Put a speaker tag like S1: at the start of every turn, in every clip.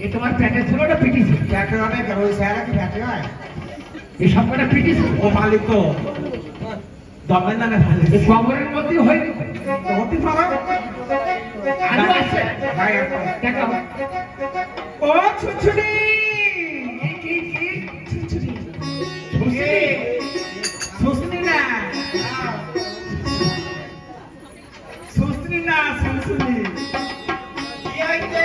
S1: এ তোমার প্যাটে ছিল না পিটিছে
S2: প্যাটে অনেক ওই স্যারা কি প্যাটে হয়?
S1: এই সব কটা পিটিছে
S2: ও মালিক তো। দমের নামে মালিক।
S1: এই কবরের মধ্যে হয়ে
S2: হতে পারো
S1: আলু আছে।
S2: ভাই
S1: দেখো
S2: ও ছুছুরি
S1: কি কি?
S2: ছুছুরি
S1: খুশি
S2: না। সুস্নি না কি হইছে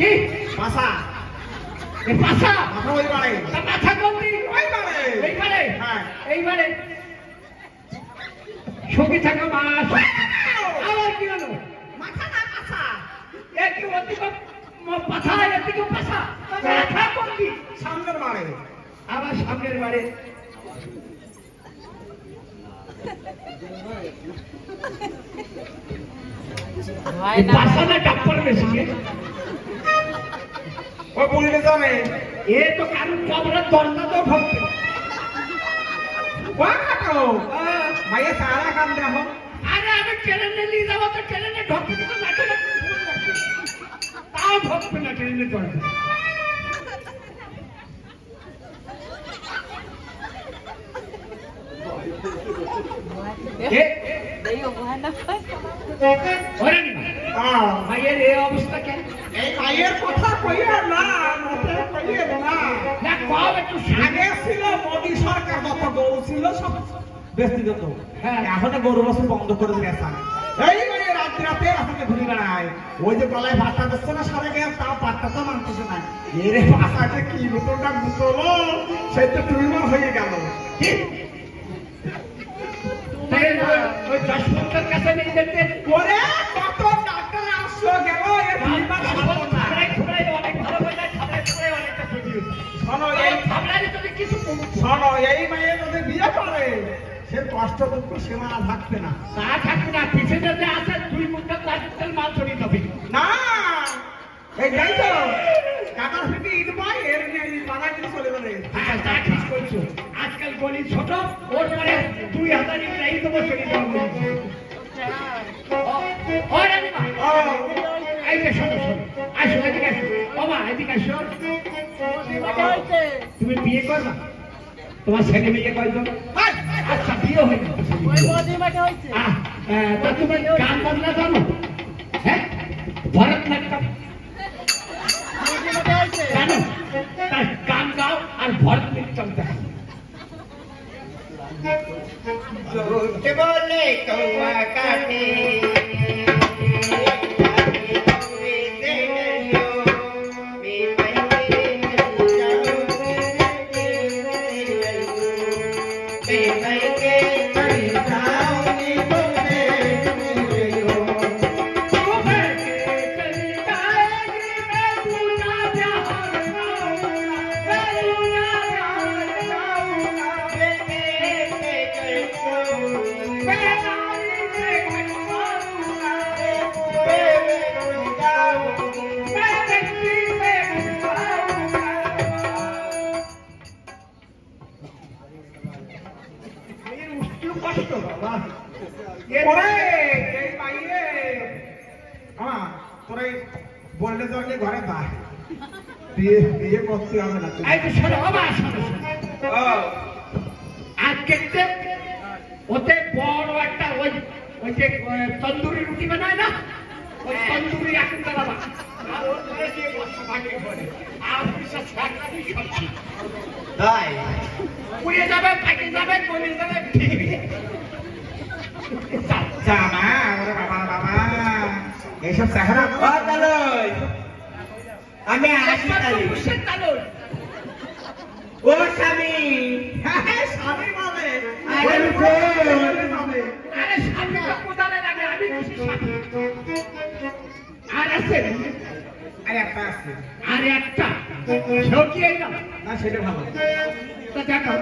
S1: কি?
S2: মাথা
S1: এ পাশা
S2: মাথা ওই বাড়ে
S1: তা মাথা কমবি
S2: ওই বাড়ে
S1: এইবারে।
S2: হ্যাঁ
S1: এইবারে। সুখী থাকো মা সুখী- আবার কি হলো?
S2: মাথা না মাথা
S1: এ কি ম- পাছা এদিকে পাছা মাথা কমবি
S2: সামনের বাড়ে
S1: আবার সামনের বারে।
S3: হয়
S2: বললে জানে
S1: এ তো কারণ কবরের দরজা তো
S2: কাটো মাইয়া সারা কাম দেখো
S1: আরে আমি ট্রেনে নিয়ে যাব তো ট্রেনে ঢুকবে তো না ট্রেনে তাও ঢুকবে না ট্রেনের দরজা এ,
S3: দেখো হয় না।
S1: ওরে না,
S2: হ্যাঁ
S1: ভাইয়ের এই অবস্থা কেন?
S2: এই মাইয়ের কথা কইয়া না মতে কইয়া না।
S1: না কম একটু
S2: আগে ছিল মোদী সরকার যত গরু ছিল সব বেশি
S1: হ্যাঁ।
S2: এখন গরু বছর বন্ধ করে দিয়েছে এই মানে রাত্রি রাতে রাতে ঘুরে বেড়ায়। ওই যে গলায় ভাতটা দিচ্ছে না সারা গিয়ে তাও পাটটা তো মানতেছে না। এরে পাশাটা কি মুতলো সেই তো টুইমার হয়ে গেল।
S1: কি? ওই- যশবন্তের কাছে নিয়ে যেতে।
S2: ওরে কত ডাক্তার আসলো গেল শোনো
S1: এই
S2: মেয়ে যদি বিয়ে করে। সে কষ্ট দুঃখ সীমানা থাকবে না।
S1: তা থাকবে না, পিছনে যে আছে, দুই কুইন্টাল মাল চড়িয়ে দেবে।
S2: না! তো কাকার ফিটি ইট পাই এর নিয়ে বানাই দিয়ে চলে যাবে
S1: হ্যাঁ, তা ঠিক বলছো। আজকাল গলি ছোট ওর পরে দুই হাজার ইংরাজি এদিকে আসো। তুমি বিয়ে করবা? তোমার ছেলে মেয়ে কয়জন! আচ্ছা বিয়ে হয়ে তা তুমি গান বাজনা জানো? হ্যাঁ?
S2: বলে কৌয়া কাটে? তোরে বললে তো আগে ঘরে যা বিয়ে বিয়ে করতে হবে না
S1: এই যে শোনো বাবা আজকে ওতে বড় একটা ওই ওই যে তন্দুরি রুটি বানায় না? ওই তন্দুরি এখন বাবা।
S4: তাই?
S1: পুড়ে যাবে পাকে যাবে গলে যাবে
S2: জামা এইসব
S4: তালই। আমি আসি তালি ও স্বামী।
S2: হ্যাঁ, স্বামী মানে?
S4: আরে
S2: বলে স্বামী।
S1: কোদালে লাগে আমি আর আছে?
S2: আর একটা আছে।
S1: আর একটা? সেও কি না
S2: না সেটা ভালো।
S1: তা দেখো।